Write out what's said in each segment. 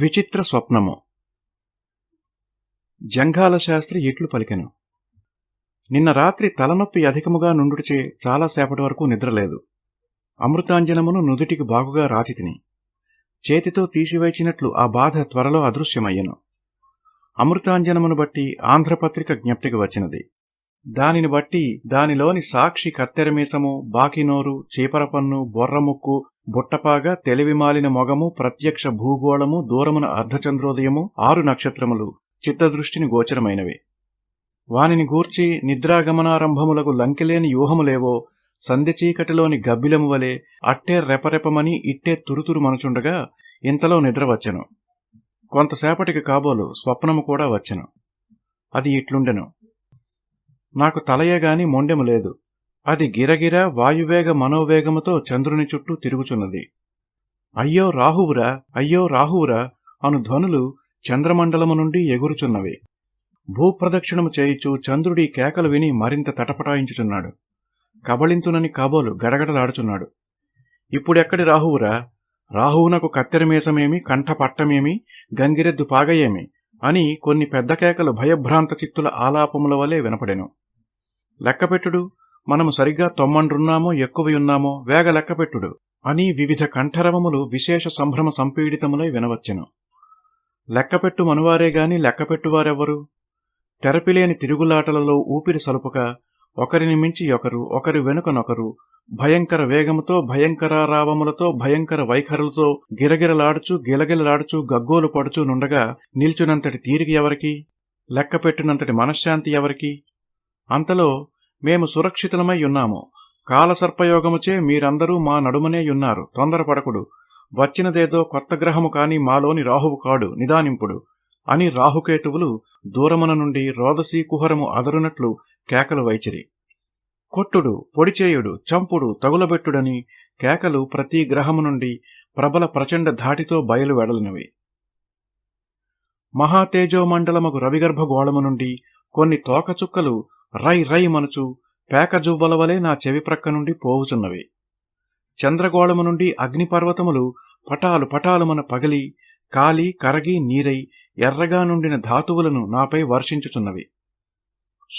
విచిత్ర స్వప్నము. జంఘాల శాస్త్రి ఇట్లు పలికెను. నిన్న రాత్రి తలనొప్పి అధికముగా నుండుటచే చాలాసేపటి వరకు నిద్రలేదు. అమృతాంజనమును నుదుటికి బాగుగా రాతితిని చేతితో తీసివేచినట్లు ఆ బాధ త్వరలో అదృశ్యమయ్యను. అమృతాంజనమును బట్టి ఆంధ్రపత్రిక జ్ఞప్తికి వచ్చినది. దానిని బట్టి దానిలోని సాక్షి కత్తెరమీసము బాకినోరు చీపరపన్ను బొర్రముక్కు బుట్టపాగా తెలివిమాలిన మొగము ప్రత్యక్ష భూగోళము దూరమున అర్ధచంద్రోదయము ఆరు నక్షత్రములు చిత్తదృష్టిని గోచరమైనవి. వానిని గూర్చి నిద్రాగమనారంభములకు లంకెలేని యూహములేవో సంధి చీకటిలోని గబ్బిలము వలె అట్టే రెపరెపమని ఇట్టే తురుతురు మనుచుండగా ఇంతలో నిద్ర వచ్చెను. కొంతసేపటికి కాబోలు స్వప్నము కూడా వచ్చెను. అది ఇట్లుండెను. నాకు తలయే గాని మొండెము లేదు. అది గిరగిర వాయువేగ మనోవేగముతో చంద్రుని చుట్టూ తిరుగుచున్నది. అయ్యో రాహువురా అయ్యో రాహువురా అను ధ్వనులు చంద్రమండలము నుండి ఎగురుచున్నవి. భూప్రదక్షిణము చేయిచు చంద్రుడి కేకలు విని మరింత తటపటాయించుచున్నాడు. కబళింతునని కాబోలు గడగడలాడుచున్నాడు. ఇప్పుడెక్కడి రాహువురా? రాహువునకు కత్తెరమేసమేమి కంఠపట్టమేమి గంగిరెద్దు పాగయేమి అని కొన్ని పెద్ద కేకలు భయభ్రాంత చిత్తుల ఆలాపముల వలె వినపడెను. లెక్కపెట్టుడు మనము సరిగ్గా తొమ్మండ్రున్నామో ఎక్కువయున్నామో వేగ లెక్కపెట్టుడు అని వివిధ కంఠరవములు విశేష సంభ్రమ సంపీడితములై వినవచ్చెను. లెక్కపెట్టు మనువారేగాని లెక్కపెట్టువారెవ్వరు? తెరపిలేని తిరుగులాటలలో ఊపిరి సలుపక ఒకరిని మించి ఒకరు ఒకరి వెనుకనొకరు భయంకర వేగముతో భయంకరారావములతో భయంకర వైఖరులతో గిరగిరలాడుచు గిలగిలలాడుచు గగ్గోలు పడుచు నుండగా నిల్చునంతటి తీరిక ఎవరికి? లెక్కపెట్టినంతటి మనశ్శాంతి ఎవరికి? అంతలో మేము సురక్షితులమై ఉన్నాము. కాలసర్పయోగముచే మీరందరూ మా నడుమనే యున్నారు తొందరపడకుడు. వచ్చినదేదో కొత్త గ్రహము కాని మాలోని రాహువు కాడు. నిదానింపుడు. అని రాహుకేతువులు దూరమున నుండి రోదసీ కుహరము అదరునట్లు కేకలు వైచిరి. కొట్టుడు పొడిచేయుడు చంపుడు తగులబెట్టుడని కేకలు ప్రతి గ్రహము నుండి ప్రబల ప్రచండ ధాటితో బయలు వెడలినవి. మహాతేజోమండలమగు రవిగర్భ గోళము నుండి కొన్ని తోకచుక్కలు రై రై మనుచు పేకజువ్వల వలె నా చెవి ప్రక్క నుండి పోవుచున్నవి. చంద్రగోళము నుండి అగ్నిపర్వతములు పటాలు పటాలుమన పగిలి కాలి కరగి నీరై ఎర్రగా నుండిన ధాతువులను నాపై వర్షించుచున్నవి.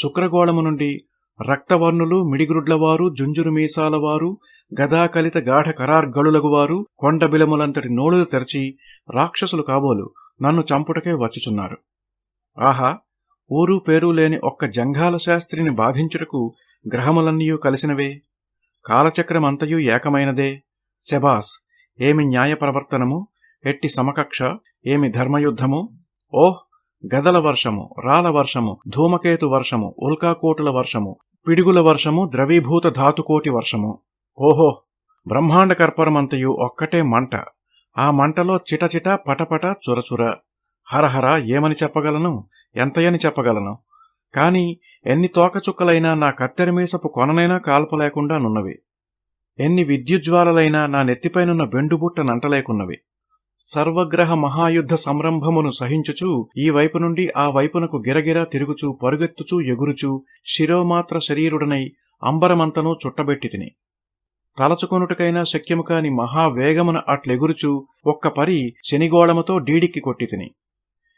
శుక్రగోళము నుండి రక్తవర్ణులు మిడిగురుడ్లవారు జుంజురు మీసాలవారు గదాకలిత గాఢ కరార్గళులగువారు కొండబిలములంతటి నోళులు తెరచి రాక్షసులు కాబోలు నన్ను చంపుటకే వచ్చుచున్నారు. ఆహా! ఊరు పేరు లేని ఒక్క జంఘాల శాస్త్రిని బాధించుటకు గ్రహములన్నీయూ కలిసినవే. కాలచక్రమంతయూ ఏకమైనదే. శబాస్ ఏమి న్యాయ ప్రవర్తనము ఎట్టి సమకక్ష? ఏమి ధర్మయుద్ధము? ఓహ్! గదల వర్షము రాల వర్షము ధూమకేతు వర్షము ఉల్కాకోటుల వర్షము పిడుగుల వర్షము ద్రవీభూత ధాతుకోటి వర్షము. ఓహో! బ్రహ్మాండ కర్పరమంతయు ఒక్కటే మంట. ఆ మంటలో చిటచిట పటపట చురచుర. హరహర ఏమని చెప్పగలను? ఎంతయని చెప్పగలను? కాని ఎన్ని తోకచుక్కలైనా నా కత్తెరమీసపు కొననైనా కాల్పలేకుండా నున్నవి. ఎన్ని విద్యుజ్వాలలైనా నా నెత్తిపైనున్న బెండుబుట్ట నంటలేకున్నవి సర్వగ్రహ మహాయుద్ధ సంరంభమును సహించుచు ఈ వైపు నుండి ఆ వైపునకు గిరగిరా తిరుగుచూ పరుగెత్తుచూ ఎగురుచూ శిరోమాత్ర శరీరుడనై అంబరమంతనూ చుట్టబెట్టి తిని. తలచుకొనుటకైనా శక్యము కాని మహావేగమున అట్లెగురుచూ ఒక్క పరి శనిగోళముతో డీడిక్కి కొట్టి తిని.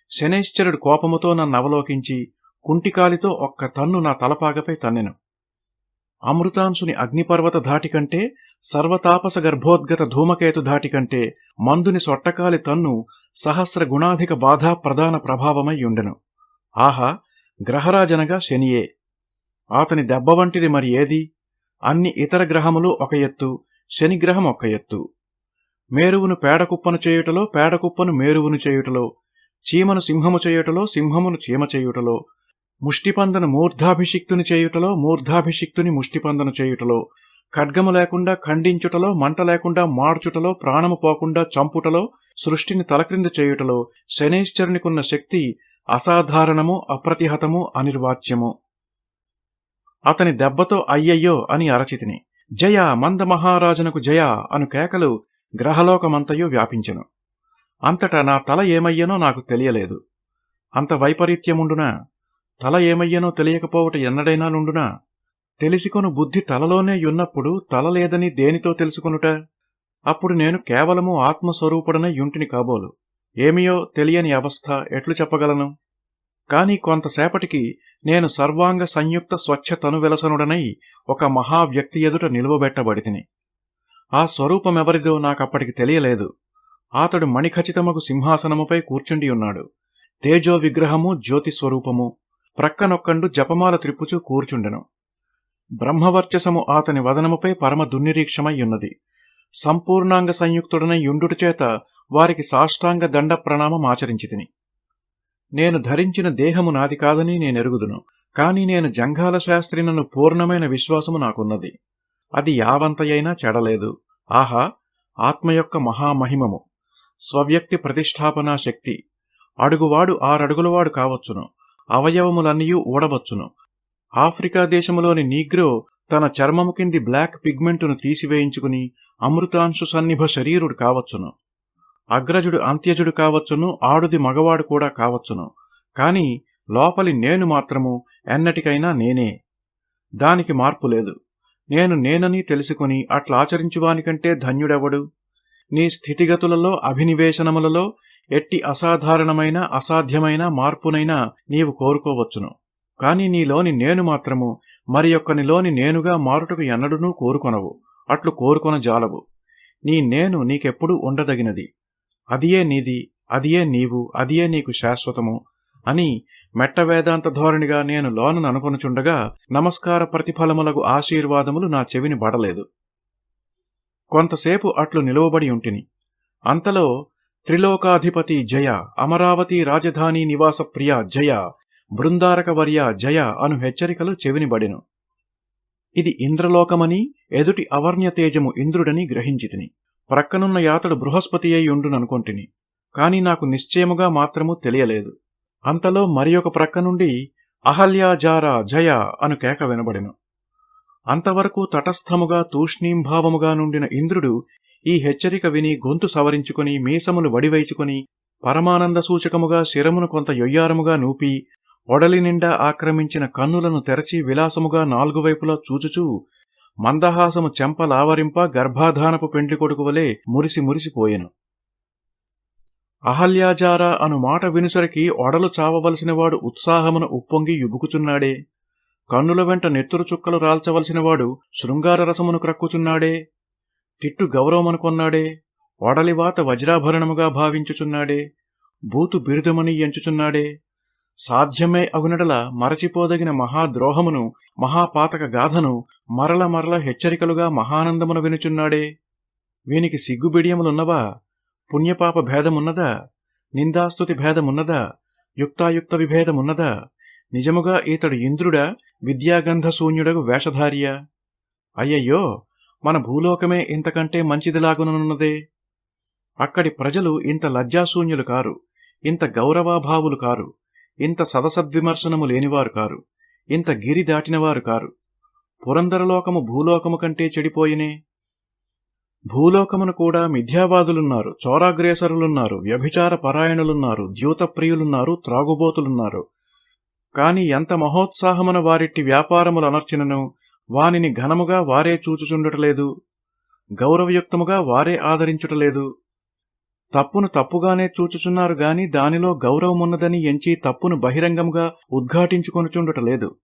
శనేశ్చరుడు కోపముతో నన్ను అవలోకించి కుంటికాలితో ఒక్క తన్ను నా తలపాగపై తన్నెను. అమృతాంశుని అగ్నిపర్వత ధాటి కంటే సర్వతాపస గర్భోద్గత ధూమకేతు ధాటి కంటే మందుని సొట్టకాలి తన్ను సహస్ర గుణాధిక బాధా ప్రధాన ప్రభావమై ఉండెను ఆహా గ్రహరాజనగా శనియే. అతని దెబ్బ వంటిది మరి ఏది? అన్ని ఇతర గ్రహములు ఒక ఎత్తు శనిగ్రహం ఒక ఎత్తు. మేరువును పేడకుప్పను చేయుటలో పేడకుప్పను మేరువును చేయుటలో చీమను సింహము చేయుటలో సింహమును చీమ చేయుటలో ముష్టిపందను మూర్ధాభిషిక్తుని చేయుటలో మూర్ధాభిషిక్తుని ముష్టిపందను చేయుటలో ఖడ్గము లేకుండా ఖండించుటలో మంట లేకుండా మార్చుటలో ప్రాణము పోకుండా చంపుటలో సృష్టిని తలక్రింద చేయుటలో శనేశ్వరునికున్న శక్తి అసాధారణము అప్రతిహతము అనిర్వాచ్యము. అతని దెబ్బతో అయ్యయ్యో అని అరచితిని. జయ మంద మహారాజునకు జయ అను కేకలు గ్రహలోకమంతయు వ్యాపించెను. అంతటా నా తల ఏమయ్యనో నాకు తెలియలేదు. అంత వైపరీత్యముండునా తల ఏమయ్యనో తెలియకపోవట ఎన్నడైనా నుండునా? తెలిసికొను బుద్ధి తలలోనే యున్నప్పుడు తల లేదని దేనితో తెలుసుకొనుట? అప్పుడు నేను కేవలము ఆత్మస్వరూపుడనే యుంటిని కాబోలు. ఏమియో తెలియని అవస్థ ఎట్లు చెప్పగలను? కాని కొంతసేపటికి నేను సర్వాంగ సంయుక్త స్వచ్ఛ తనువెలసనుడనై ఒక మహావ్యక్తి ఎదుట నిలువబెట్టబడితిని. ఆ స్వరూపమెవరిదో నాకప్పటికి తెలియలేదు. అతడు మణిఖచితమగు సింహాసనముపై కూర్చుండి ఉన్నాడు. తేజో విగ్రహము జ్యోతి స్వరూపము. ప్రక్కనొక్కండు జపమాల త్రిప్పుచూ కూర్చుండెను. బ్రహ్మవర్చసము అతని వదనముపై పరమ దుర్నిరీక్షమయ్యున్నది సంపూర్ణాంగ సంయుక్తుడనై యుండుట చేత వారికి సాష్టాంగ దండ ప్రణామం ఆచరించితిని. నేను ధరించిన దేహము నాది కాదని నేనెరుగుదును. కాని నేను జంఘాల శాస్త్రినను పూర్ణమైన విశ్వాసము నాకున్నది. అది యావంతయైనా చెడలేదు. ఆహా! ఆత్మ యొక్క మహామహిమము. స్వవ్యక్తి ప్రతిష్టాపనా శక్తి. అడుగువాడు ఆరడుగులవాడు కావచ్చును. అవయవములన్నీ ఊడవచ్చును. ఆఫ్రికా దేశములోని నీగ్రో తన చర్మము కింది బ్లాక్ పిగ్మెంటును తీసివేయించుకుని అమృతాంశు సన్నిభ శరీరుడు కావచ్చును. అగ్రజుడు అంత్యజుడు కావచ్చును. ఆడుది మగవాడు కూడా కావచ్చును. కాని లోపలి నేను మాత్రము ఎన్నటికైనా నేనే. దానికి మార్పు లేదు. నేను నేనని తెలుసుకుని అట్లా ఆచరించువానికంటే ధన్యుడెవడు? నీ స్థితిగతులలో అభినివేశనములలో ఎట్టి అసాధారణమైన అసాధ్యమైన మార్పునైనా నీవు కోరుకోవచ్చును. కాని నీలోని నేను మాత్రము మరి ఒక్కనిలోని నేనుగా మారుటకు ఎన్నడూనూ కోరుకొనవు. అట్లు కోరుకొన జాలవు. నీ నేను నీకెప్పుడూ ఉండదగినది. అదియే నీది అదియే నీవు అదియే నీకు శాశ్వతము అని మెట్ట వేదాంత ధోరణిగా నేను లోనను అనుకొనుచుండగా నమస్కార ప్రతిఫలములకు ఆశీర్వాదములు నా చెవిని బడలేదు. కొంతసేపు అట్లు నిలువబడి ఉంటిని. అంతలో త్రిలోకాధిపతి జయ అమరావతి రాజధాని నివాస ప్రియ జయ బృందారకవర్య జయ అను హెచ్చరికలు చెవినిబడెను. ఇది ఇంద్రలోకమని ఎదుటి అవర్ణ్యతేజము ఇంద్రుడని గ్రహించితిని. ప్రక్కనున్న యాతడు బృహస్పతి అయి ఉండుననుకొంటిని. కాని నాకు నిశ్చయముగా మాత్రము తెలియలేదు. అంతలో మరి ఒక ప్రక్క నుండి అహల్యాజారా జయ అను కేక వినబడెను. అంతవరకు తటస్థముగా తూష్ణీంభావముగా నుండిన ఇంద్రుడు ఈ హెచ్చరిక విని గొంతు సవరించుకుని మీసములు వడివైచుకుని పరమానంద సూచకముగా శిరమును కొంత యొయ్యారముగా నూపి ఒడలి నిండా ఆక్రమించిన కన్నులను తెరచి విలాసముగా నాలుగు వైపులా చూచుచూ మందహాసము చెంపలావరింప గర్భాధానపు పెండ్లి కొడుకు వలె మురిసి మురిసిపోయెను అహల్యాజారా అను మాట వినుసరికి ఒడలు చావవలసినవాడు ఉత్సాహమున ఉప్పొంగి యుబుకుచున్నాడే. కన్నుల వెంట నెత్తురు చుక్కలు రాల్చవలసినవాడు శృంగార రసమును క్రక్కుచున్నాడే తిట్టు గౌరవమనుకొన్నాడే వడలివాత వజ్రాభరణముగా భావించుచున్నాడే బూతు బిరుదమని ఎంచుచున్నాడే. సాధ్యమే అగునడల మరచిపోదగిన మహాద్రోహమును మహాపాతక గాథను మరల మరల హెచ్చరికలుగా మహానందమున వినుచున్నాడే. వీనికి సిగ్గుబిడియములున్నవా? పుణ్యపాప భేదమున్నదా? నిందాస్తుతి భేదమున్నదా? యుక్తాయుక్త విభేదమున్నదా? నిజముగా ఈతడు ఇంద్రుడా విద్యాగంధశూన్యుడకు వేషధారియా? అయ్యయ్యో మన భూలోకమే ఇంతకంటే మంచిదిలాగుననున్నదే. అక్కడి ప్రజలు ఇంత లజ్జాశూన్యులు కారు ఇంత గౌరవాభావులు కారు ఇంత సదసద్విమర్శనము లేనివారు కారు ఇంత గిరి దాటినవారు కారు. పురందరలోకము భూలోకము కంటే చెడిపోయినే. భూలోకమును కూడా మిథ్యావాదులున్నారు చోరాగ్రేసరులున్నారు వ్యభిచార పరాయణులున్నారు ద్యూతప్రియులున్నారు త్రాగుబోతులున్నారు కాని ఎంత మహోత్సాహమున వారిట్టి వ్యాపారములనర్చినను వానిని ఘనముగా వారే చూచుచుండటలేదు గౌరవయుక్తముగా వారే ఆదరించుటలేదు. తప్పును తప్పుగానే చూచుచున్నారు గాని దానిలో గౌరవమున్నదని ఎంచి తప్పును బహిరంగంగా ఉద్ఘాటించుకొనుచుండటలేదు.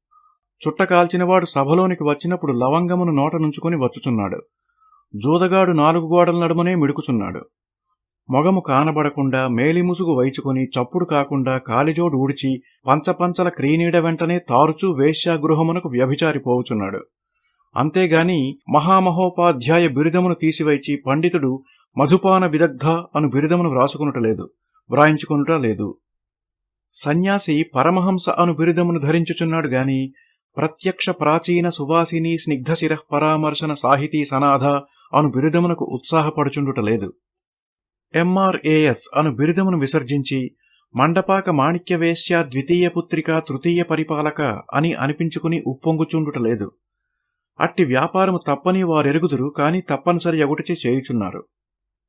చుట్టకాల్చినవాడు సభలోనికి వచ్చినప్పుడు లవంగమును నోట నుంచుకొని వచ్చుచున్నాడు. జూదగాడు నాలుగు గోడల నడుమనే మిడుకుచున్నాడు. మొగము కానబడకుండా మేలిముసుగు వైచుకొని చప్పుడు కాకుండా కాలిజోడు ఊడ్చి పంచపంచల క్రీనీడ వెంటనే తారుచూ వేశ్యాగృహమునకు వ్యభిచారిపోవుచున్నాడు. అంతేగాని మహామహోపాధ్యాయ బిరుదమును తీసివైచి పండితుడు మధుపాన విదగ్ధ అను బిరుదమును వ్రాసుకునుటలేదు వ్రాయించుకొనుట లేదు. సన్యాసి పరమహంస అను బిరుదమును ధరించుచున్నాడు గాని ప్రత్యక్ష ప్రాచీన సువాసిని స్నిగ్ధశిర పరామర్శన సాహితీ సనాథ అను బిరుదమునకు ఉత్సాహపడుచుండుటలేదు ఎంఆర్ఏఎస్ అను బిరుదమును విసర్జించి మండపాక మాణిక్యవేశ్య ద్వితీయ పుత్రిక తృతీయ పరిపాలక అని అనిపించుకుని ఉప్పొంగుచుండుటలేదు అట్టి వ్యాపారము తప్పని వారెరుగుదురు కాని తప్పనిసరి అగుటచే చేయుచున్నారు.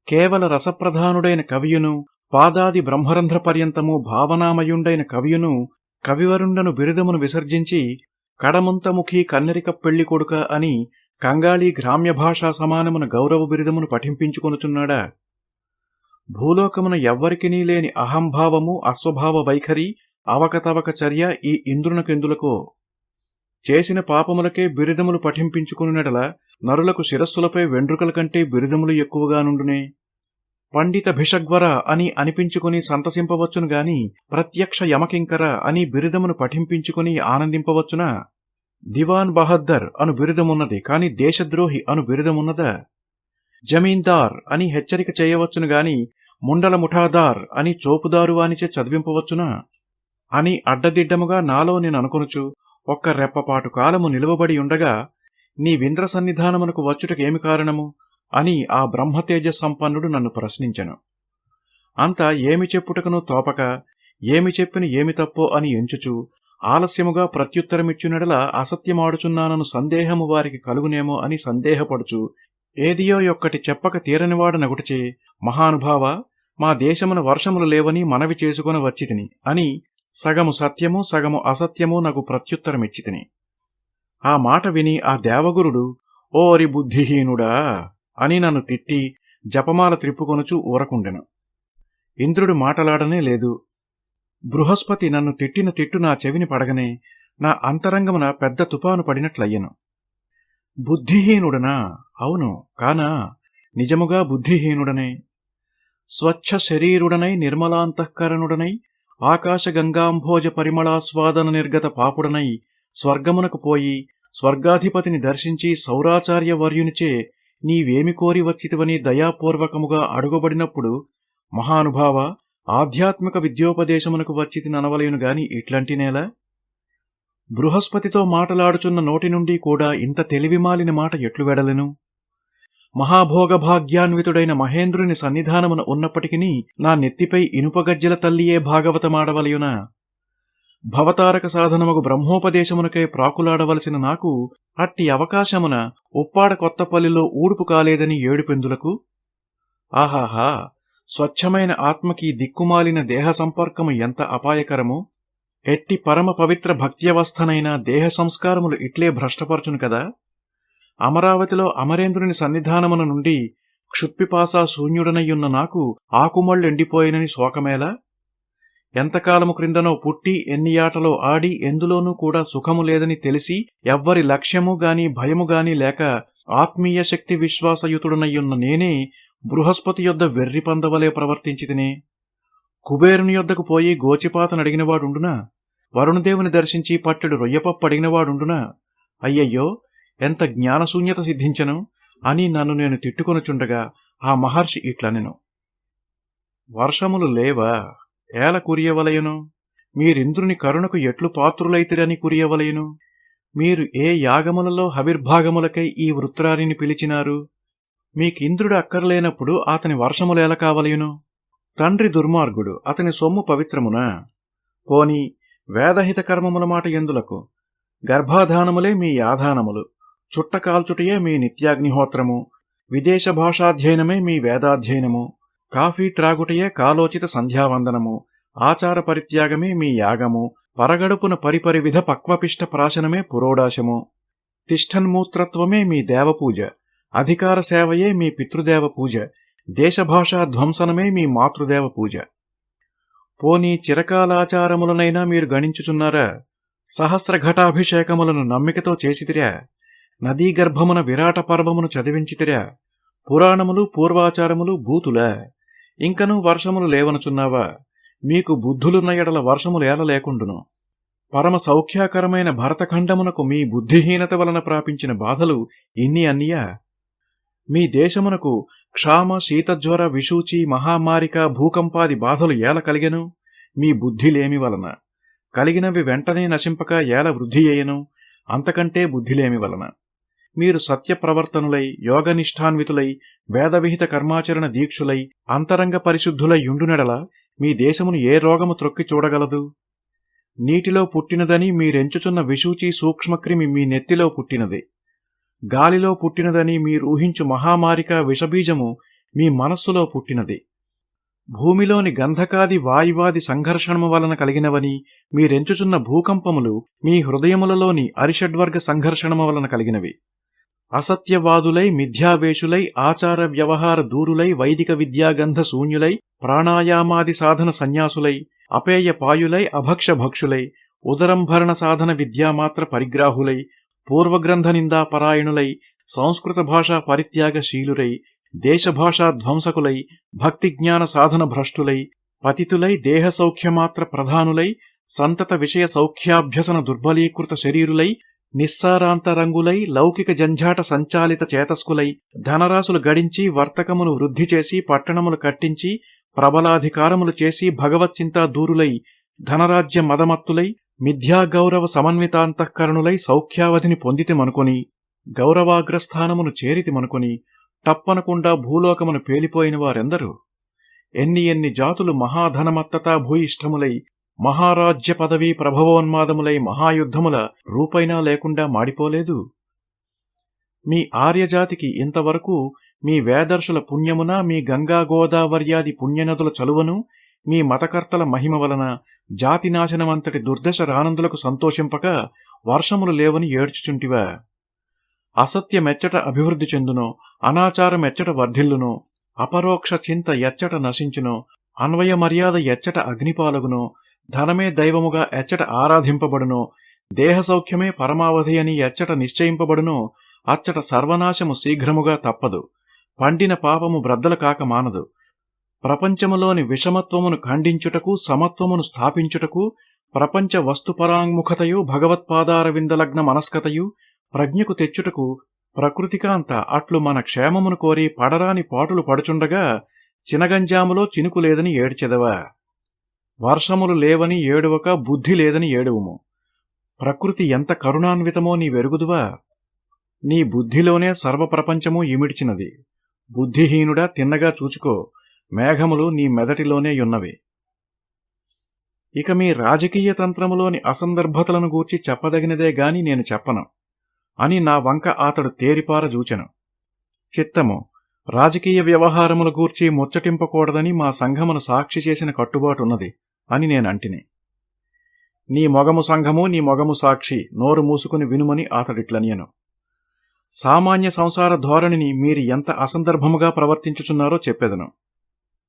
కేవల రసప్రధానుడైన కవియును పాదాది బ్రహ్మరంధ్ర పర్యంతము భావనామయుండైన కవియును కవివరుండను బిరుదమును విసర్జించి కడముంతముఖి కన్నెరిక పెళ్ళి కొడుక అని కంగాళీ గ్రామ్య భాషా సమానమున గౌరవ బిరుదమును పఠింపించుకొనుచున్నాడా? భూలోకమున ఎవ్వరికినీ లేని అహంభావము అస్వభావ వైఖరి అవకతవక చర్య ఈ ఇంద్రునకెందులకో? చేసిన పాపములకే బిరుదములు పఠింపించుకున్నడల నరులకు శిరస్సులపై వెండ్రుకల కంటే బిరుదములు ఎక్కువగానుండునే పండిత భిషగ్వర అని అనిపించుకుని సంతసింపవచ్చును గాని ప్రత్యక్ష యమకింకర అని బిరుదమును పఠింపించుకుని ఆనందింపవచ్చునా? దివాన్ బహద్దర్ అను బిరుదమున్నది కాని దేశద్రోహి అను బిరుదమున్నదా? జమీందార్ అని హెచ్చరిక చేయవచ్చును గాని ముండల ముఠాదార్ అని చోపుదారు వానిచే చదివింపవచ్చునా? అని అడ్డదిడ్డముగా నాలో నేను ఒక్క రెప్పపాటు కాలము నిలువబడి ఉండగా నీ వింద్ర సన్నిధానమునకు వచ్చుటకేమి కారణము? అని ఆ బ్రహ్మతేజ సంపన్నుడు నన్ను ప్రశ్నించెను. అంతా ఏమి చెప్పుటకును తోపక ఏమి చెప్పిన ఏమి తప్పో అని ఎంచుచు ఆలస్యముగా ప్రత్యుత్తరమిచ్చునడల అసత్యమాడుచున్నానను సందేహము వారికి కలుగునేమో అని సందేహపడుచు ఏదియో యొక్కటి చెప్పక తీరనివాడనగుటచే మహానుభావ మా దేశమున వర్షములు లేవని మనవి చేసుకుని వచ్చితిని అని సగము సత్యము సగము అసత్యము నాకు ప్రత్యుత్తరమిచ్చితిని. ఆ మాట విని ఆ దేవగురుడు ఓరి బుద్ధిహీనుడా అని నన్ను తిట్టి జపమాల త్రిప్పుకొనుచు ఊరకుండెను. ఇంద్రుడు మాటలాడనే లేదు. బృహస్పతి నన్ను తిట్టిన తిట్టు నా చెవిని పడగనే నా అంతరంగమున పెద్ద తుపాను పడినట్లయ్యను. బుద్ధిహీనుడనా? అవును కానా? నిజముగా బుద్ధిహీనుడనే. స్వచ్ఛ శరీరుడనై నిర్మలాంతఃకరణుడనై ఆకాశగంగాంభోజ పరిమళాస్వాదన నిర్గత పాపుడనై స్వర్గమునకు పోయి స్వర్గాధిపతిని దర్శించి సౌరాచార్యవర్యునిచే నీవేమి కోరి వచ్చితివని దయాపూర్వకముగా అడుగబడినప్పుడు మహానుభావ ఆధ్యాత్మిక విద్యోపదేశమునకు వచ్చితి ననవలేను గాని ఇట్లాంటి నేల? బృహస్పతితో మాటలాడుచున్న నోటి నుండి కూడా ఇంత తెలివిమాలిన మాట ఎట్లు వెడలెను? మహాభోగభాగ్యాన్వితుడైన మహేంద్రుని సన్నిధానమున ఉన్నప్పటికీ నా నెత్తిపై ఇనుపగజ్జల తల్లియే భాగవతమాడవలయున? భవతారక సాధనముగు బ్రహ్మోపదేశమునకై ప్రాకులాడవలసిన నాకు అట్టి అవకాశమున ఉప్పాడ కొత్తపల్లిలో ఊడుపు కాలేదని ఏడుపెందులకు? ఆహాహా! స్వచ్ఛమైన ఆత్మకి దిక్కుమాలిన దేహ సంపర్కము ఎంత అపాయకరము! ఎట్టి పరమ పవిత్ర భక్త్యవస్థనైన దేహ సంస్కారములు ఇట్లే భ్రష్టపరచును కదా! అమరావతిలో అమరేంద్రుని సన్నిధానమున నుండి క్షుత్పిపాసా శూన్యుడనయ్యున్న నాకు ఆకుమళ్ళెండిపోయినని శోకమేలా? ఎంతకాలము క్రిందనో పుట్టి ఎన్ని ఆటలో ఆడి ఎందులోనూ కూడా సుఖము లేదని తెలిసి ఎవ్వరి లక్ష్యము గాని భయము గాని లేక ఆత్మీయ శక్తి విశ్వాసయుతుడనయ్యున్న నేనే బృహస్పతి యొద్ద వెర్రి పందవలే ప్రవర్తించితినే. కుబేరుని యొద్దకు పోయి గోచిపాతనడిగినవాడుండునా? వరుణదేవుని దర్శించి పట్టెడు రొయ్యపప్పు అడిగినవాడుండునా అయ్యయ్యో ఎంత జ్ఞానశూన్యత సిద్ధించను అని నన్ను నేను తిట్టుకొనుచుండగా ఆ మహర్షి ఇట్లనెను వర్షములు లేవా ఏల కురియవలయును? మీరింద్రుని కరుణకు ఎట్లు పాత్రులైతిరని కురియవలయును? మీరు ఏ యాగములలో హవిర్భాగములకై ఈ వృత్రారిని పిలిచినారు? మీకింద్రుడు అక్కర్లేనప్పుడు అతని వర్షములేల కావలయును? తండ్రి దుర్మార్గుడు అతని సొమ్ము పవిత్రమునా? పోని వేదహిత కర్మముల మాట ఎందులకు? గర్భాధానములే మీ యాధానములు చుట్టకాల్చుటయే మీ నిత్యాగ్నిహోత్రము. విదేశ భాషాధ్యయనమే మీ వేదాధ్యయనము. కాఫీ త్రాగుటయే కాలోచిత సంధ్యావందనము. ఆచార పరిత్యాగమే మీ యాగము. పరగడుపున పరిపరివిధ పక్వపిష్ట ప్రాశనమే పురోడాశము. తిష్టన్మూత్రత్వమే మీ దేవపూజ. అధికార సేవయే మీ పితృదేవ పూజ. దేశభాషా ధ్వంసనమే మీ మాతృదేవ పూజ. పోనీ చిరకాలాచారములనైనా మీరు గణించుచున్నారా? సహస్ర ఘటాభిషేకములను నమ్మికతో చేసిదిరా నదీ గర్భమున విరాట పర్వమును చదివించితిరా. పురాణములు పూర్వాచారములు భూతుల. ఇంకనూ వర్షములు లేవనుచున్నావా? మీకు బుద్ధులున్న ఎడల వర్షములు ఏల లేకుండును పరమ సౌఖ్యాకరమైన భరతఖండమునకు మీ బుద్ధిహీనత వలన ప్రాపించిన బాధలు ఇన్ని అన్నియా? మీ దేశమునకు క్షామ శీతజ్వర విషూచి మహామారిక భూకంపాది బాధలు ఏల కలిగెను? మీ బుద్ధిలేమి వలన? కలిగినవి వెంటనే నశింపక ఏల వృద్ధి అయ్యను? అంతకంటే బుద్ధిలేమి వలన? మీరు సత్యప్రవర్తనులై యోగనిష్ఠాన్వితులై వేదవిహిత కర్మాచరణ దీక్షులై అంతరంగ పరిశుద్ధులై యుండునెడల మీ దేశమును ఏ రోగము త్రొక్కి చూడగలదు? నీటిలో పుట్టినదని మీరెంచుచున్న విషూచి సూక్ష్మక్రిమి మీ నెత్తిలో పుట్టినది. గాలిలో పుట్టినదని మీరూహించు మహామారిక విషబీజము మీ మనస్సులో పుట్టినది. భూమిలోని గంధకాది వాయువాది సంఘర్షణము వలన కలిగినవని మీరెంచుచున్న భూకంపములు మీ హృదయములలోని అరిషడ్వర్గ సంఘర్షణము వలన కలిగినవి. అసత్యవాదులై మిథ్యావేషులై ఆచార వ్యవహార దూరులై వైదిక విద్యాగంధ శూన్యులై ప్రాణాయామాది సాధన సన్యాసులై అపేయ పాయులై అభక్ష భక్షులై ఉదరంభరణ సాధన విద్యామాత్ర పరిగ్రాహులై పూర్వగ్రంథ నిందాపరాయణులై సంస్కృత భాషా పరిత్యాగశీలురై దేశభాషా ధ్వంసకులై భక్తిజ్ఞాన సాధన భ్రష్టులై పతితులై దేహ సౌఖ్యమాత్ర ప్రధానులై సంతత విషయ సౌఖ్యాభ్యసన దుర్బలీకృత శరీరులై నిస్సారాంతరంగులై లౌకిక జంఝాట సంచాలిత చేతస్కులై ధనరాశులు గడించి వర్తకమును వృద్ధి చేసి పట్టణములు కట్టించి ప్రబలాధికారములు చేసి భగవచ్చింతా దూరులై ధనరాజ్య మదమత్తులై మిథ్యాగౌరవ సమన్వితాంతఃకరణులై సౌఖ్యావధిని పొందితిమనుకొని గౌరవాగ్రస్థానమును చేరితిమనుకొని తప్పనకుండా భూలోకమును పేలిపోయిన వారెందరు? ఎన్ని ఎన్ని జాతులు మహాధనమత్తతా భూయిష్టములై మహారాజ్య పదవి ప్రభవోన్మాదములై మహాయుద్ధముల రూపైనా లేకుండా మాడిపోలేదు. మీ ఆర్యజాతికి ఇంతవరకు మీ వేదర్శుల పుణ్యమున మీ గంగా గోదావర్యాది పుణ్యనదుల చలువను మీ మతకర్తల మహిమ వలన జాతినాశనమంతటి దుర్దశ రానందులకు సంతోషింపక వర్షములు లేవని ఏడ్చుచుంటివా? అసత్యమెచ్చట అభివృద్ధి చెందునో అనాచారమెచ్చట వర్ధిల్లునో అపరోక్ష చింత ఎచ్చట నశించునో అన్వయ మర్యాద ఎచ్చట అగ్నిపాలగునో ధనమే దైవముగా ఎచ్చట ఆరాధింపబడునో దేహ సౌఖ్యమే పరమావధి అని ఎచ్చట నిశ్చయింపబడునో అచ్చట సర్వనాశము శీఘ్రముగా తప్పదు. పండిన పాపము బ్రద్దలు కాక మానదు. ప్రపంచములోని విషమత్వమును ఖండించుటకు సమత్వమును స్థాపించుటకు ప్రపంచ వస్తుపరాంగుఖతయు భగవత్పాదారవిందలగ్న మనస్కతయు ప్రజ్ఞకు తెచ్చుటకు ప్రకృతికాంత అట్లు మన క్షేమమును కోరి పడరాని పాటులు పడుచుండగా చినగంజాములో చినుకు లేదని ఏడ్చెదవా? వర్షములు లేవని ఏడువక బుద్ధి లేదని ఏడువుము. ప్రకృతి ఎంత కరుణాన్వితమో నీ వెరుగుదువా. నీ బుద్ధిలోనే సర్వప్రపంచము ఇమిడిచినది. బుద్ధిహీనుడా తిన్నగా చూచుకో మేఘములు నీ మెదటిలోనే యున్నవి. ఇక మీ రాజకీయ తంత్రములోని అసందర్భతలను గూర్చి చెప్పదగినదే గాని నేను చెప్పను. అని నా వంక అతడు తేరిపార జూచెను. చిత్తము రాజకీయ వ్యవహారముల గూర్చి ముచ్చటింపకూడదని మా సంఘమును సాక్షి చేసిన కట్టుబాటున్నది. అని నేనంటిని నీ మొగము సంఘము నీ మొగము సాక్షి నోరు మూసుకుని వినుమని అతడిట్లనియను సామాన్య సంసార ధోరణిని మీరు ఎంత అసందర్భముగా ప్రవర్తించుచున్నారో చెప్పెదను.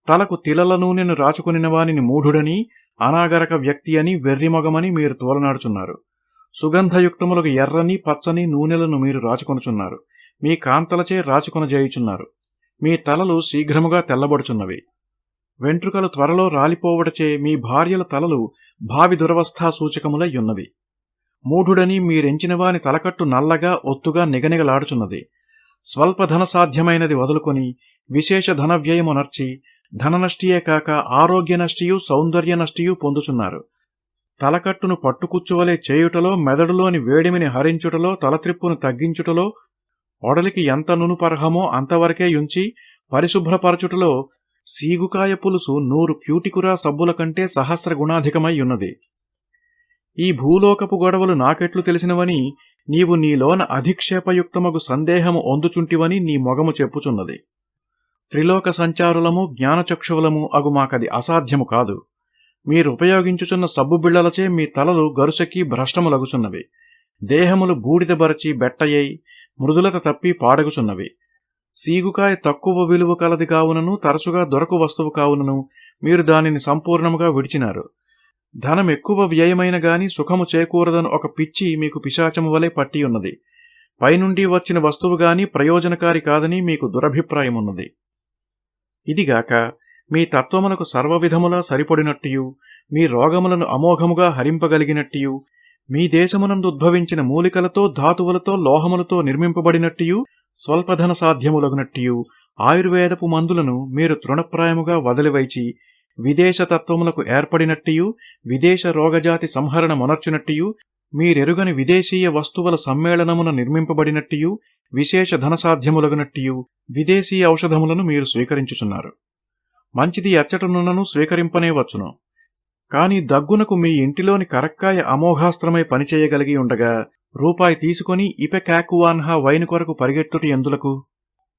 తలకు తిలల నూనెను రాచుకునిన వానిని మూఢుడని అనాగరక వ్యక్తి అని వెర్రిమొగమని మీరు తోలనాడుచున్నారు. సుగంధయుక్తములకు ఎర్రని పచ్చని నూనెలను మీరు రాచుకొనుచున్నారు. మీ కాంతలచే రాచుకొనజేయుచున్నారు. మీ తలలు శీఘ్రముగా తెల్లబడుచున్నవి. వెంట్రుకలు త్వరలో రాలిపోవటచే మీ భార్యల తలలు భావి దురవస్థా సూచకములయ్యున్నవి ఉన్నవి. మూఢుడని మీరెంచినవాని తలకట్టు నల్లగా ఒత్తుగా నిగనిగలాడుచున్నది. స్వల్పధన సాధ్యమైనది వదులుకొని విశేష ధన వ్యయమునర్చి ధననష్టియే కాక ఆరోగ్య నష్టియు సౌందర్య నష్టియు పొందుచున్నారు. తలకట్టును పట్టుకుచ్చువలే చేయుటలో మెదడులోని వేడిమిని హరించుటలో తలత్రిప్పును తగ్గించుటలో ఒడలికి ఎంత నునుపర్హమో అంతవరకే యుంచి పరిశుభ్రపరచుటలో సీగుకాయ పులుసు నూరు క్యూటికురా సబ్బుల కంటే సహస్ర గుణాధికమై ఉన్నది. ఈ భూలోకపు గొడవలు నాకెట్లు తెలిసినవని నీవు నీలోన అధిక్షేపయుక్తమగు సందేహము ఒందుచుంటివని నీ మొగము చెప్పుచున్నది. త్రిలోక సంచారులము జ్ఞానచక్షువులము అగు మాకది అసాధ్యము కాదు. మీరుపయోగించుచున్న సబ్బు బిళ్ళలచే మీ తలలు గరుసకి భ్రష్టములగుచున్నవి. దేహములు బూడిదబరచి బెట్టయ్యై మృదులత తప్పి పాడగుచున్నవి. సీగుకాయ తక్కువ విలువ కలది కావునను తరచుగా దొరకు వస్తువు కావునను మీరు దానిని సంపూర్ణముగా విడిచినారు. ధనం ఎక్కువ వ్యయమైన గాని సుఖము చేకూరదను ఒక పిచ్చి మీకు పిశాచము వలె పట్టియున్నది. పైనుండి వచ్చిన వస్తువు గాని ప్రయోజనకారి కాదని మీకు దురభిప్రాయమున్నది. ఇదిగాక మీ తత్వమునకు సర్వవిధములా సరిపడినట్టియు మీ రోగములను అమోఘముగా హరింపగలిగినట్టియు మీ దేశమునందు ఉద్భవించిన మూలికలతో ధాతువులతో లోహములతో నిర్మింపబడినట్టియు స్వల్పధన సాధ్యములగునట్టియు ఆయుర్వేదపు మందులను మీరు తృణప్రాయముగా వదిలివైచి విదేశతత్వములకు ఏర్పడినట్టియు విదేశ రోగజాతి సంహరణ మొనర్చునట్టియు మీరెరుగని విదేశీయ వస్తువుల సమ్మేళనమున నిర్మింపబడినట్టియు విశేష ధనసాధ్యములగునట్టియు విదేశీ ఔషధములను మీరు స్వీకరించుచున్నారు. మంచిది ఎచ్చటనున్నను స్వీకరింపనే వచ్చును. కాని దగ్గునకు మీ ఇంటిలోని కరక్కాయ అమోఘాస్త్రమై పనిచేయగలిగి ఉండగా రూపాయి తీసుకుని ఇపెకాకువాన్హా వైన్ కొరకు పరిగెత్తుటి ఎందులకు?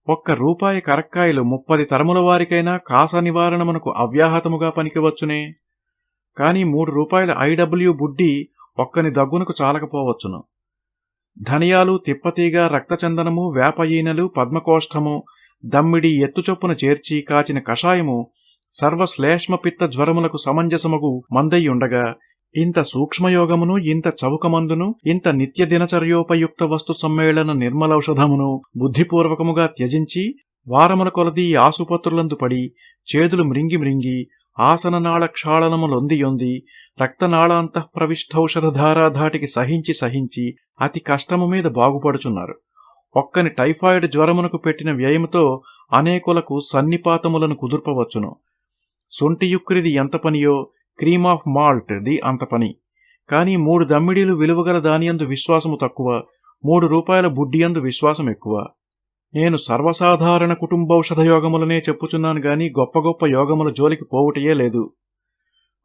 ఒక్క రూపాయి కరక్కాయలు ముప్పది తరముల వారికైనా కాస నివారణమునకు అవ్యాహతముగా పనికివచ్చునే. కాని మూడు రూపాయల ఐడబ్ల్యూ బుడ్డి ఒక్కని దగ్గునకు చాలకపోవచ్చును. ధనియాలు తిప్పతీగ రక్తచందనము వేపయీనలు పద్మకోష్ఠము దమ్మిడి ఎత్తుచొప్పున చేర్చి కాచిన కషాయము సర్వశ్లేష్మ పిత్త జ్వరములకు సమంజసమగు మందయ్యుండగా ఇంత సూక్ష్మయోగమును ఇంత చౌకమందును ఇంత నిత్య దినచర్యోపయుక్త వస్తు సమ్మేళన నిర్మలౌషధమును బుద్ధిపూర్వకముగా త్యజించి వారముల కొలది ఆసుపత్రులందు పడి చేదులు మ్రింగి మ్రింగి ఆసననాళ క్షాళనములొందియొంది రక్తనాళాంతః ప్రవిష్టౌషధధారా ధాటికి సహించి సహించి అతి కష్టము మీద బాగుపడుచున్నారు. ఒక్కని టైఫాయిడ్ జ్వరమునకు పెట్టిన వ్యయముతో అనేకులకు సన్నిపాతములను కుదుర్పవచ్చును. సొంటియుక్రిది ఎంత పనియో క్రీమ్ ఆఫ్ మాల్ట్ ది అంత పని. కానీ మూడు దమ్మిడీలు విలువగల దానియందు విశ్వాసము తక్కువ మూడు రూపాయల బుడ్డియందు విశ్వాసం ఎక్కువ. నేను సర్వసాధారణ కుటుంబౌషధ యోగములనే చెప్పుచున్నాను గాని గొప్ప గొప్ప యోగముల జోలికి పోవుటయే లేదు.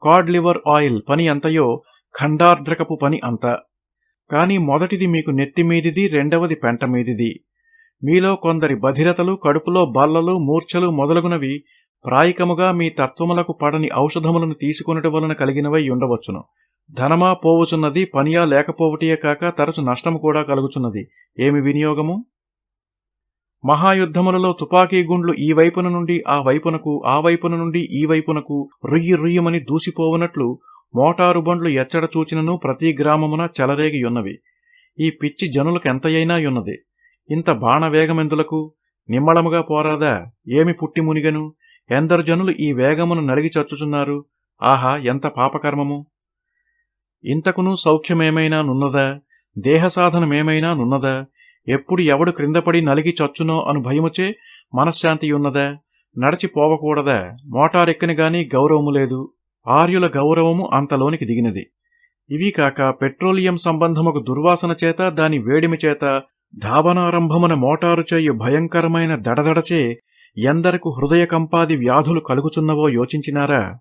కాడ్ లివర్ ఆయిల్ పని అంతయో ఖండార్ద్రకపు పని అంత. కానీ మొదటిది మీకు నెత్తిమీదిది రెండవది పెంట మీదిది. మీలో కొందరి బధిరతలు కడుపులో బల్లలు మూర్ఛలు మొదలగునవి ప్రాయికముగా మీ తత్వములకు పడని ఔషధములను తీసుకొనుట వలన కలిగినవై ఉండవచ్చును. ధనమా పోవుచున్నది పనియా లేకపోవటియే కాక తరచు నష్టము కూడా కలుగుచున్నది. ఏమి వినియోగము? మహాయుద్ధములలో తుపాకీ గుండ్లు ఈ వైపున నుండి ఆ వైపునకు ఆ వైపున నుండి ఈ వైపునకు రుయ్యి రుయ్యమని దూసిపోవునట్లు మోటారు బండ్లు ఎచ్చడ చూచినను ప్రతి గ్రామమున చెలరేగియున్నవి ఈ పిచ్చి జనులకెంతయైనా యున్నది ఇంత బాణవేగమెందులకు? నిమ్మళముగా పోరాదా? ఏమి పుట్టి మునిగను? ఎందరు జనులు ఈ వేగమును నలిగి చచ్చుచున్నారు? ఆహా ఎంత పాపకర్మము! ఇంతకును సౌఖ్యమేమైనా నున్నదా? దేహసాధనమేమైనా నున్నదా? ఎప్పుడు ఎవడు క్రిందపడి నలిగి చచ్చునో అను భయముచే మనశ్శాంతియున్నదా? నడచిపోవకూడదా మోటారెక్కని గాని గౌరవము లేదు. ఆర్యుల గౌరవము అంతలోనికి దిగినది. ఇవి కాక పెట్రోలియం సంబంధముకు దుర్వాసన చేత దాని వేడిమి చేత ధావనారంభమున మోటారు చేయు భయంకరమైన దడదడచే ఎందరకు హృదయకంపాది వ్యాధులు కలుగుచున్నవో యోచించినారా?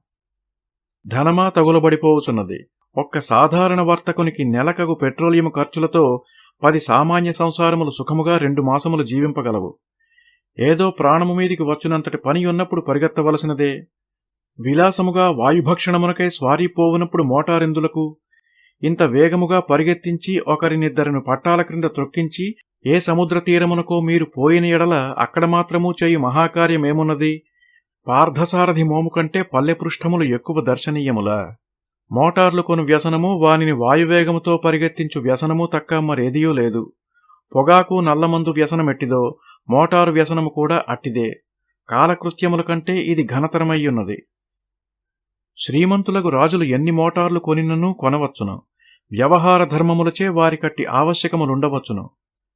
ధనమా తగులబడిపోవుచున్నది. ఒక్క సాధారణ వర్తకునికి నెలకగు పెట్రోలియం ఖర్చులతో పది సామాన్య సంసారములు సుఖముగా రెండు మాసములు జీవింపగలవు. ఏదో ప్రాణము మీదికి వచ్చునంతటి పని ఉన్నప్పుడు పరిగెత్తవలసినదే. విలాసముగా వాయుభక్షణమునకై స్వారీపోవునప్పుడు మోటారిందులకు ఇంత వేగముగా పరిగెత్తించి ఒకరినిద్దరిని పట్టాల క్రింద త్రొక్కించి ఏ సముద్ర తీరమునకో మీరు పోయిన ఎడల అక్కడ మాత్రమూ చేయు మహాకార్యమేమున్నది? పార్థసారథి మోము కంటే పల్లెపృష్ఠములు ఎక్కువ దర్శనీయములా? మోటార్లు కొను వ్యసనము వానిని వాయువేగముతో పరిగెత్తించు వ్యసనము తక్క మరేదియూ లేదు. పొగాకు నల్లమందు వ్యసనమెట్టిదో మోటారు వ్యసనము కూడా అట్టిదే. కాలకృత్యముల కంటే ఇది ఘనతరమయ్యున్నది. శ్రీమంతులకు రాజులు ఎన్ని మోటార్లు కొనినను కొనవచ్చును. వ్యవహార ధర్మములచే వారికట్టి ఆవశ్యకములుండవచ్చును.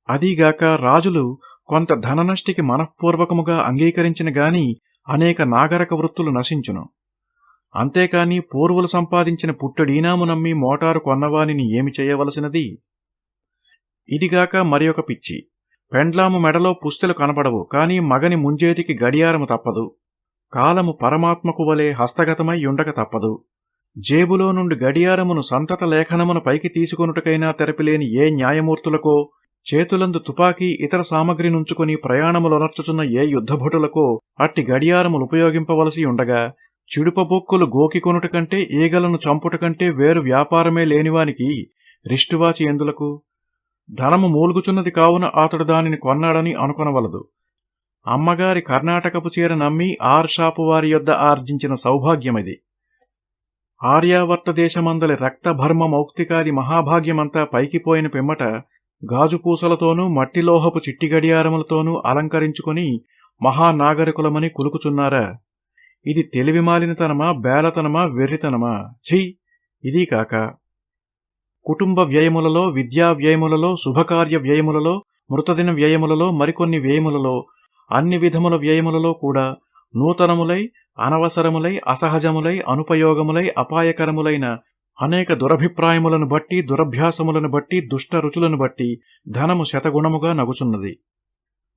అదీగాక రాజులు కొంత ధననష్టికి మనఃపూర్వకముగా అంగీకరించిన గాని అనేక నాగరక వృత్తులు నశించును. అంతేకాని పూర్వులు సంపాదించిన పుట్టడీనాము నమ్మి మోటారు కొన్నవానిని ఏమి చేయవలసినది? ఇదిగాక మరియొక పిచ్చి. పెండ్లాము మెడలో పుస్తెలు కనపడవు కాని మగని ముంజేతికి గడియారము తప్పదు. కాలము పరమాత్మకు వలె హస్తగతమై ఉండక తప్పదు. జేబులో నుండి గడియారమును సంతత లేఖనమును పైకి తీసుకొనుటకైనా తెరపిలేని ఏ న్యాయమూర్తులకో చేతులందు తుపాకీ ఇతర సామగ్రి నుంచుకుని ప్రయాణములొనర్చుచున్న ఏ యుద్ధభటులకో అట్టి గడియారములు ఉపయోగింపవలసి ఉండగా చిడుపబొక్కులు గోకికొనుట కంటే ఈగలను చంపుట కంటే వేరు వ్యాపారమే లేనివానికి రిష్టువాచి ఎందులకు? ధనము మూలుగుచున్నది కావున అతడు దానిని కొన్నాడని అనుకొనవలదు. అమ్మగారి కర్ణాటకపు చీర నమ్మి ఆర్షాపు వారి యొద్ద ఆర్జించిన సౌభాగ్యమిది. ఆర్యావర్త దేశమందలి రక్తభర్మ మౌక్తికాది మహాభాగ్యమంతా పైకిపోయిన పిమ్మట గాజుపూసలతోనూ మట్టిలోహపు చిట్టి గడియారములతోనూ అలంకరించుకుని మహానాగరికులమని కులుకుచున్నారా? ఇది తెలివిమాలినతనమా బేలతనమా వెర్రితనమా? ఛీ ఇదీ కాక. కుటుంబ వ్యయములలో విద్యా వ్యయములలో శుభకార్య వ్యయములలో మృతదిన వ్యయములలో మరికొన్ని వ్యయములలో అన్ని విధముల వ్యయములలో కూడా నూతనములై అనవసరములై అసహజములై అనుపయోగములై అపాయకరములైన అనేక దురభిప్రాయములను బట్టి దురభ్యాసములను బట్టి దుష్ట రుచులను బట్టి ధనము శతగుణముగా నగుచున్నది.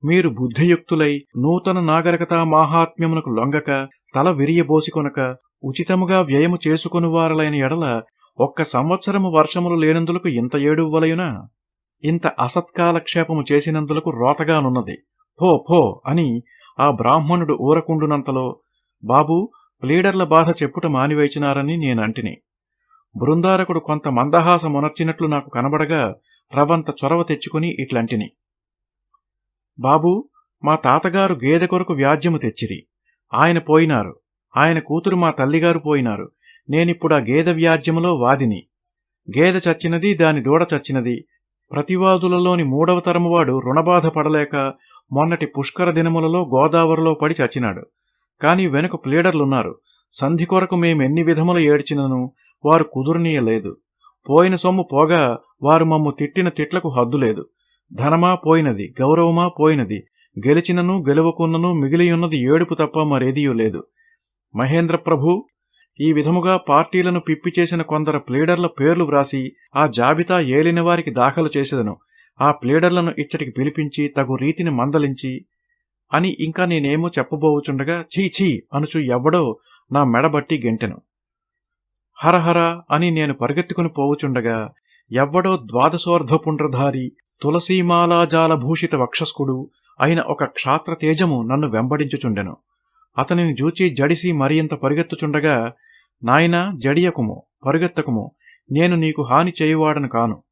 మీరు బుద్ధియుక్తులై నూతన నాగరికతా మాహాత్మ్యమునకు లొంగక తల విరియబోసికొనక ఉచితముగా వ్యయము చేసుకొనువారలైన ఎడల ఒక్క సంవత్సరము వర్షములు లేనందులకు ఇంత ఏడు వలయునా ఇంత అసత్కాలక్షేపము చేసినందులకు రోతగానున్నది. పో పో అని ఆ బ్రాహ్మణుడు ఊరకుండునంతలో బాబూ ప్లీడర్ల బాధ చెప్పుట మానివేచినారని నేనంటిని. బృందారకుడు కొంత మందహాసమునర్చినట్లు నాకు కనబడగా రవంత చొరవ తెచ్చుకుని ఇట్లంటిని. బాబూ మా తాతగారు గేదె కొరకు వ్యాజ్యము తెచ్చిరి. ఆయన పోయినారు. ఆయన కూతురు మా తల్లిగారు పోయినారు. నేనిప్పుడా గేదె వ్యాజ్యములో వాదిని. గేదె చచ్చినది దాని దూడ చచ్చినది. ప్రతివాదులలోని మూడవ తరమువాడు రుణబాధ పడలేక మొన్నటి పుష్కర దినములలో గోదావరిలో పడి చచ్చినాడు. కాని వెనుక ప్లీడర్లున్నారు. సంధి కొరకు మేమెన్ని విధములు ఏడ్చినను వారు కుదురనీయలేదు. పోయిన సొమ్ము పోగా వారు మమ్ము తిట్టిన తిట్లకు హద్దులేదు ధనమా పోయినది గౌరవమా పోయినది గెలిచినను గెలువకున్నను మిగిలియున్నది ఏడుపు తప్ప మరేదియూ లేదు. మహేంద్ర ప్రభు ఈ విధముగా పార్టీలను పిప్పి చేసిన కొందరు ప్లీడర్ల పేర్లు వ్రాసి ఆ జాబితా ఏలిన వారికి దాఖలు చేసేదను. ఆ ప్లీడర్లను ఇచ్చటికి పిలిపించి తగు రీతిని మందలించి అని ఇంకా నేనేమో చెప్పబోవుచుండగా ఛీ ఛీ అనుచు ఎవ్వడో నా మెడబట్టి గెంటెను. హరహర అని నేను పరిగెత్తుకుని పోవుచుండగా ఎవ్వడో ద్వాదశోర్ధపుండ్రధారి తులసీమాలాజాలభూషిత వక్షస్కుడు అయిన ఒక క్షాత్ర తేజము నన్ను వెంబడించుచుండెను. అతనిని జూచి జడిసి మరింత పరిగెత్తుచుండగా నాయనా జడియకుము పరుగెత్తకుము నేను నీకు హాని చేయువాడను కాను.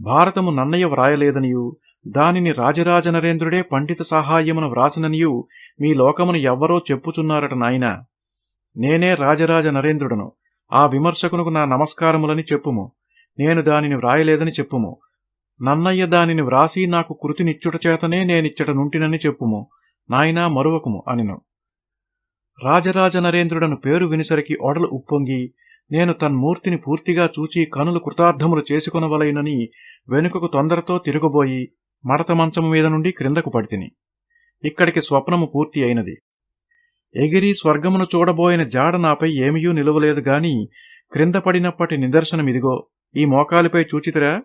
భారతము నన్నయ్య వ్రాయలేదనియు దానిని రాజరాజ నరేంద్రుడే పండిత సహాయమున వ్రాసిననియు మీ లోకమును ఎవ్వరో చెప్పుచున్నారట నాయనా. నేనే రాజరాజ నరేంద్రుడను ఆ విమర్శకునకు నా నమస్కారములని చెప్పుము. నేను దానిని వ్రాయలేదని చెప్పుము. నన్నయ్య దానిని వ్రాసి నాకు కృతినిచ్చుట చేతనే నేనిచ్చట నుంటినని చెప్పుము. నాయనా మరువకుము అనిను. రాజరాజ నరేంద్రుడను పేరు వినిసరికి ఒడలు ఉప్పొంగి నేను తన్మూర్తిని పూర్తిగా చూచి కనులు కృతార్థములు చేసుకొనవలైనని వెనుకకు తొందరతో తిరగబోయి మడత మంచము మీద నుండి క్రిందకు పడితిని. ఇక్కడికి స్వప్నము పూర్తి అయినది. ఎగిరి స్వర్గమును చూడబోయిన జాడ నాపై ఏమీయూ నిలువలేదు గాని క్రింద పడినప్పటి నిదర్శనమిదిగో ఈ మోకాలిపై చూచితిరా.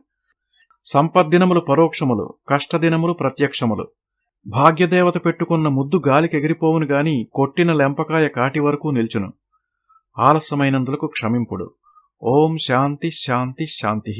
సంపద్దినములు పరోక్షములు కష్టదినములు ప్రత్యక్షములు. భాగ్యదేవత పెట్టుకున్న ముద్దు గాలికెగిరిపోవును గాని కొట్టిన లెంపకాయ కాటి వరకు నిల్చును. ఆలస్యమైనందులకు క్షమింపుడు. ఓం శాంతి శాంతి శాంతి